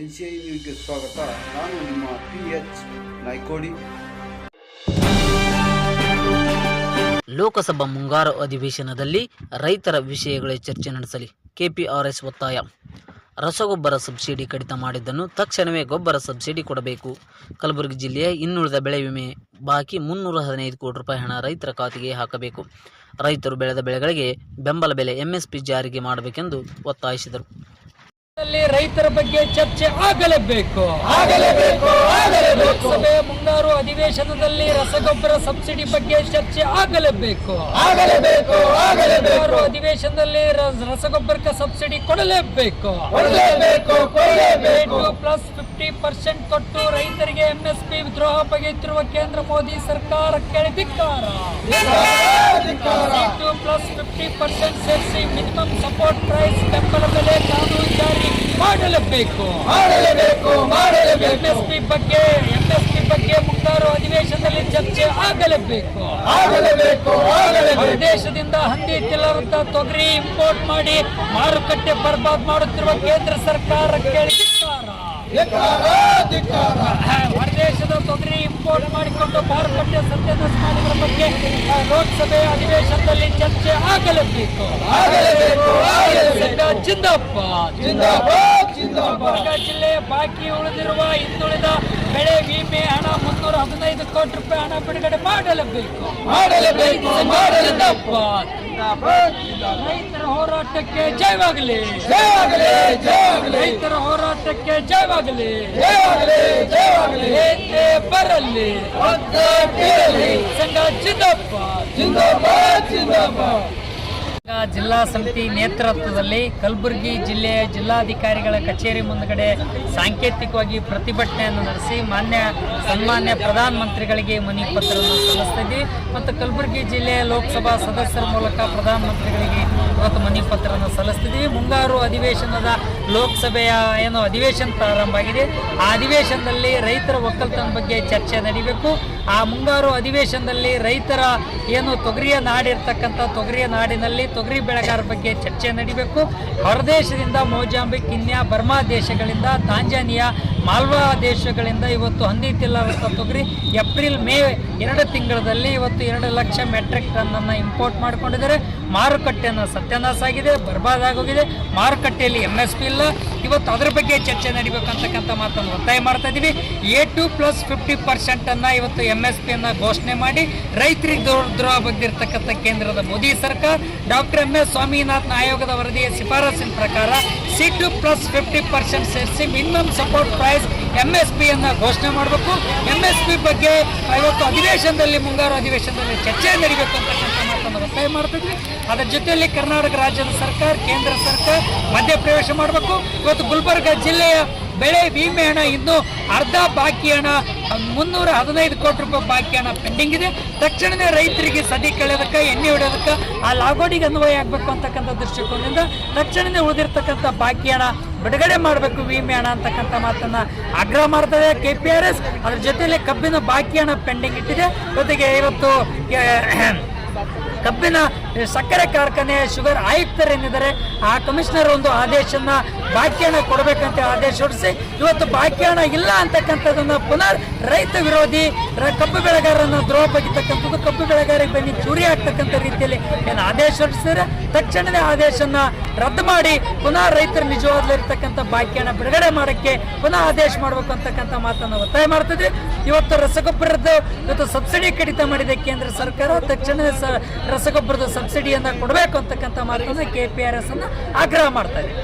N C ಸ್ವಾಗತ. ನಾನು ನಿಮ್ಮ ಪಿ ಎಚ್ ನಾಯ್ಕೋಡಿ. ಲೋಕಸಭಾ ಮುಂಗಾರು ಅಧಿವೇಶನದಲ್ಲಿ ರೈತರ ವಿಷಯಗಳ ಚರ್ಚೆ ನಡೆಸಲಿ. ಕೆಪಿಆರ್ಎಸ್ ಒತ್ತಾಯ. ರಸಗೊಬ್ಬರ ಸಬ್ಸಿಡಿ ಕಡಿತ ಮಾಡಿದ್ದನ್ನು ತಕ್ಷಣವೇ ಗೊಬ್ಬರ ಸಬ್ಸಿಡಿ ಕೊಡಬೇಕು. ಕಲಬುರಗಿ ಜಿಲ್ಲೆಯ ಇನ್ನುಳಿದ ಬೆಳೆ ವಿಮೆ ಬಾಕಿ ಮುನ್ನೂರ ಹದಿನೈದು ಕೋಟಿ ರೂಪಾಯಿ ಹಣ ರೈತರ ಖಾತೆಗೆ ಹಾಕಬೇಕು. ರೈತರು ಬೆಳೆದ ಬೆಳೆಗಳಿಗೆ ಬೆಂಬಲ ಬೆಲೆ ಎಂಎಸ್ಪಿ ಜಾರಿಗೆ ಮಾಡಬೇಕೆಂದು ಒತ್ತಾಯಿಸಿದರು. ರೈತರ ಬಗ್ಗೆ ಚರ್ಚೆ ಆಗಲೇಬೇಕು. ಲೋಕಸಭೆ ಮುಂಗಾರು ಅಧಿವೇಶನದಲ್ಲಿ ರಸಗೊಬ್ಬರ ಸಬ್ಸಿಡಿ ಬಗ್ಗೆ ಚರ್ಚೆ ಆಗಲೇಬೇಕು. ಮುಂಗಾರು ಅಧಿವೇಶನದಲ್ಲಿ ರ- ರಸಗೊಬ್ಬರಕ್ಕೆ ಸಬ್ಸಿಡಿ ಕೊಡಲೇಬೇಕು. ಪ್ಲಸ್ ಫಿಫ್ಟಿ ಪರ್ಸೆಂಟ್ ಕೊಟ್ಟು ರೈತರಿಗೆ ಎಂಎಸ್ಪಿ ವಿದ್ರೋಹ ಬಗೆಯುತ್ತಿರುವ ಕೇಂದ್ರ ಮೋದಿ ಸರ್ಕಾರ ಧಿಕ್ಕಾರ ಪ್ಲಸ್ ಫಿಫ್ಟಿ ಪರ್ಸೆಂಟ್ ಸೇರಿಸಿ ಮಿನಿಮಮ್ ಸಪೋರ್ಟ್ ಪ್ರೈಸ್ ಜಾರಿ ಮಾಡಲೇಬೇಕು ಎಂಎಸ್ಪಿ ಬಗ್ಗೆ ಎಂಎಸ್ಪಿ ಬಗ್ಗೆ ಮುಂಗಾರು ಅಧಿವೇಶನದಲ್ಲಿ ಚರ್ಚೆ ಆಗಲೇಬೇಕು. ಆಗಲೇಬೇಕು ದೇಶದಿಂದ ಹಂದಿ ತಿಲ್ಲರಂತ ತೊಗರಿ ಇಂಪೋರ್ಟ್ ಮಾಡಿ ಮಾರುಕಟ್ಟೆ ಬರ್ಬಾದ್ ಮಾಡುತ್ತಿರುವ ಕೇಂದ್ರ ಸರ್ಕಾರಕ್ಕೆ ಕೇಳಿ ಹೊರದೇಶದ ತೊಗರಿ ಇಂಪೋರ್ಟ್ ಮಾಡಿಕೊಂಡು ಮಾರುಕಟ್ಟೆ ಸತ್ಯದ ಸ್ಥಾನಗಳ ಬಗ್ಗೆ ಲೋಕಸಭೆ ಅಧಿವೇಶನದಲ್ಲಿ ಚರ್ಚೆ ಆಗಲೇಬೇಕು. ಜಿಂದಪ್ಪ ಜಿಂದಾಬಾದ್. ಗುಲ್ಬರ್ಗ ಜಿಲ್ಲೆಯ ಬಾಕಿ ಉಳಿದಿರುವ ಹಿಂದುಳಿದ ಬೆಳೆ ವಿಮೆ ಹಣ ಮುನ್ನೂರ ಹದಿನೈದು ಕೋಟಿ ರೂಪಾಯಿ ಹಣ ಬಿಡುಗಡೆ ಮಾಡಲೇಬೇಕು. ಜಿಂದಾಬಾದ್ ರೈತರ ಹೋರಾಟಕ್ಕೆ ಜಯವಾಗಲಿ. ರೈತರ ಹೋರಾಟಕ್ಕೆ ಜಯವಾಗಲಿ. ಬರಲಿ. ಸಂಘ ಜಿಂದಾಬಾದ್ ಜಿಲ್ಲಾ ಸಮಿತಿ ನೇತೃತ್ವದಲ್ಲಿ ಕಲಬುರಗಿ ಜಿಲ್ಲೆಯ ಜಿಲ್ಲಾಧಿಕಾರಿಗಳ ಕಚೇರಿ ಮುಂದುಗಡೆ ಸಾಂಕೇತಿಕವಾಗಿ ಪ್ರತಿಭಟನೆಯನ್ನು ನಡೆಸಿ ಮಾನ್ಯ ಸನ್ಮಾನ್ಯ ಪ್ರಧಾನಮಂತ್ರಿಗಳಿಗೆ ಮನವಿ ಪತ್ರವನ್ನು ಸಲ್ಲಿಸ್ತಿದ್ವಿ. ಮತ್ತು ಕಲಬುರಗಿ ಜಿಲ್ಲೆಯ ಲೋಕಸಭಾ ಸದಸ್ಯರ ಮೂಲಕ ಪ್ರಧಾನಮಂತ್ರಿಗಳಿಗೆ ಇವತ್ತು ಮನವಿ ಸಲ್ಲಿಸ್ತಿದ್ವಿ ಮುಂಗಾರು ಅಧಿವೇಶನದ ಲೋಕಸಭೆಯ ಏನು ಅಧಿವೇಶನ ಪ್ರಾರಂಭ ಆಗಿದೆ. ಆ ಅಧಿವೇಶನದಲ್ಲಿ ರೈತರ ಒಕ್ಕಲ್ತನ ಬಗ್ಗೆ ಚರ್ಚೆ ನಡೀಬೇಕು. ಆ ಮುಂಗಾರು ಅಧಿವೇಶನದಲ್ಲಿ ರೈತರ ಏನು ತೊಗರಿಯ ನಾಡಿರ್ತಕ್ಕಂಥ ತೊಗರಿಯ ನಾಡಿನಲ್ಲಿ ತೊಗರಿ ಬೆಳೆಗಾರರ ಬಗ್ಗೆ ಚರ್ಚೆ ನಡೀಬೇಕು. ಹೊರದೇಶದಿಂದ ಮೋಜಾಂಬಿಕ್, ಕಿನ್ಯಾ, ಬರ್ಮಾ ದೇಶಗಳಿಂದ ತಾಂಜಾನಿಯಾ ಮಾಲ್ವಾ ದೇಶಗಳಿಂದ ಇವತ್ತು ಹಂದಿ ತಿಲ್ಲರತ್ತ ತೊಗರಿ. ಏಪ್ರಿಲ್ ಮೇ ಎರಡು ತಿಂಗಳಲ್ಲಿ ಇವತ್ತು ಎರಡು ಲಕ್ಷ ಮೆಟ್ರಿಕ್ ಟನ್ನನ್ನು ಇಂಪೋರ್ಟ್ ಮಾಡಿಕೊಂಡಿದ್ದಾರೆ. ಮಾರುಕಟ್ಟೆಯನ್ನು ಸತ್ಯನಾಸ ಆಗಿದೆ ಬರ್ಬಾದಾಗೋಗಿದೆ ಮಾರುಕಟ್ಟೆಯಲ್ಲಿ ಎಂ ಎಸ್ ಪಿ ಇಲ್ಲ. ಇವತ್ತು ಅದರ ಬಗ್ಗೆ ಚರ್ಚೆ ನಡೀಬೇಕಂತಕ್ಕಂಥ ಮಾತನ್ನು ಒತ್ತಾಯ ಮಾಡ್ತಾ ಇದ್ದೀವಿ ಎ ಟು ಪ್ಲಸ್ ಫಿಫ್ಟಿ ಪರ್ಸೆಂಟನ್ನು ಇವತ್ತು ಎಂ ಎಸ್ ಪಿಯನ್ನು ಘೋಷಣೆ ಮಾಡಿ ರೈತರಿಗೆ ದುರ್ದ್ರೋಹ ದ್ರೋಹ ಬಗ್ಗಿರ್ತಕ್ಕಂಥ ಕೇಂದ್ರದ ಮೋದಿ ಸರ್ಕಾರ, ಡಾಕ್ಟರ್ ಎಂ ಎಸ್ ಸ್ವಾಮಿನಾಥನ್ ಆಯೋಗದ ವರದಿಯ ಶಿಫಾರಸಿನ ಪ್ರಕಾರ C two plus fifty percent ಸೇರಿಸಿ minimum support price M S ಪಿಯನ್ನು ಘೋಷಣೆ ಮಾಡಬೇಕು. ಎಂ ಎಸ್ ಪಿ ಬಗ್ಗೆ ಇವತ್ತು ಅಧಿವೇಶನದಲ್ಲಿ ಮುಂಗಾರು ಅಧಿವೇಶನದಲ್ಲಿ ಚರ್ಚೆ ನಡೀಬೇಕು ಅಂತಕ್ಕಂಥ ಮಾತನ್ನು ಒತ್ತಾಯ ಮಾಡ್ತಿದ್ವಿ. ಅದರ ಜೊತೆಯಲ್ಲಿ ಕರ್ನಾಟಕ ರಾಜ್ಯದ ಸರ್ಕಾರ, ಕೇಂದ್ರ ಸರ್ಕಾರ ಮಧ್ಯಪ್ರವೇಶ ಮಾಡಬೇಕು. ಇವತ್ತು ಗುಲ್ಬರ್ಗ ಜಿಲ್ಲೆಯ ಬೆಳೆ ವಿಮೆ ಹಣ ಇನ್ನು ಅರ್ಧ ಬಾಕಿ ಹಣ, ಮುನ್ನೂರ ಹದಿನೈದು ಕೋಟಿ ರೂಪಾಯಿ ಬಾಕಿ ಹಣ ಪೆಂಡಿಂಗ್ ಇದೆ. ತಕ್ಷಣವೇ ರೈತರಿಗೆ ಸದಿ ಕಳೆಯೋದಕ್ಕೆ, ಎಣ್ಣೆ ಹೊಡೆಯೋದಕ್ಕೆ, ಆ ಲಾಗೋಡಿಗೆ ಅನ್ವಯ ಆಗಬೇಕು ಅಂತಕ್ಕಂಥ ದೃಷ್ಟಿಕೋನದಿಂದ ತಕ್ಷಣವೇ ಉಳಿದಿರ್ತಕ್ಕಂಥ ಬಾಕಿ ಹಣ ಬಿಡುಗಡೆ ಮಾಡಬೇಕು, ವಿಮೆ ಹಣ ಅಂತಕ್ಕಂಥ ಮಾತನ್ನ ಆಗ್ರಹ ಮಾಡ್ತದೆ ಕೆ ಪಿ ಆರ್ ಎಸ್ ಅದ್ರ ಜೊತೆಯಲ್ಲಿ ಕಬ್ಬಿನ ಬಾಕಿ ಹಣ ಪೆಂಡಿಂಗ್ ಇಟ್ಟಿದೆ. ಜೊತೆಗೆ ಇವತ್ತು ಕಬ್ಬಿನ ಸಕ್ಕರೆ ಕಾರ್ಖಾನೆ ಶುಗರ್ ಆಯುಕ್ತರೇನಿದ್ದಾರೆ. ಆ ಕಮಿಷನರ್ ಒಂದು ಆದೇಶನ ಬಾಕಿ ಹಣ ಕೊಡಬೇಕಂತ ಆದೇಶ ಹೊರಡಿಸಿ, ಇವತ್ತು ಬಾಕಿ ಇಲ್ಲ ಅಂತಕ್ಕಂಥದ್ದನ್ನು ಪುನರ್ ರೈತ ವಿರೋಧಿ ಕಬ್ಬು ಬೆಳೆಗಾರರನ್ನು ದ್ರೋಹ ಬಗಿತಕ್ಕಂಥದ್ದು, ಕಬ್ಬು ಬೆಳೆಗಾರರಿಗೆ ಬನ್ನಿ, ಚೂರಿ ಆಗ್ತಕ್ಕಂಥ ರೀತಿಯಲ್ಲಿ ಏನು ಆದೇಶ ಹೊರಡಿಸಿದರೆ ತಕ್ಷಣವೇ ಆದೇಶನ ರದ್ದು ಮಾಡಿ ಪುನಃ ರೈತರ ನಿಜವಾಗ್ಲಿರ್ತಕ್ಕಂಥ ಬಾಕಿ ಹಣ ಬಿಡುಗಡೆ ಮಾಡೋಕ್ಕೆ ಪುನಃ ಆದೇಶ ಮಾಡಬೇಕು ಅಂತಕ್ಕಂಥ ಮಾತನ್ನು ಒತ್ತಾಯ ಮಾಡ್ತಿದ್ವಿ. ಇವತ್ತು ರಸಗೊಬ್ಬರದ್ದು, ಇವತ್ತು ಸಬ್ಸಿಡಿ ಕಡಿತ ಮಾಡಿದೆ ಕೇಂದ್ರ ಸರ್ಕಾರ. ತಕ್ಷಣವೇ ಸ ರಸಗೊಬ್ಬರದ ಸಬ್ಸಿಡಿಯನ್ನು ಕೊಡಬೇಕು ಅಂತಕ್ಕಂಥ ಮಾತನ್ನು ಕೆ ಪಿ ಆರ್ ಎಸ್ ಅನ್ನು ಆಗ್ರಹ ಮಾಡ್ತಾ ಇದೆ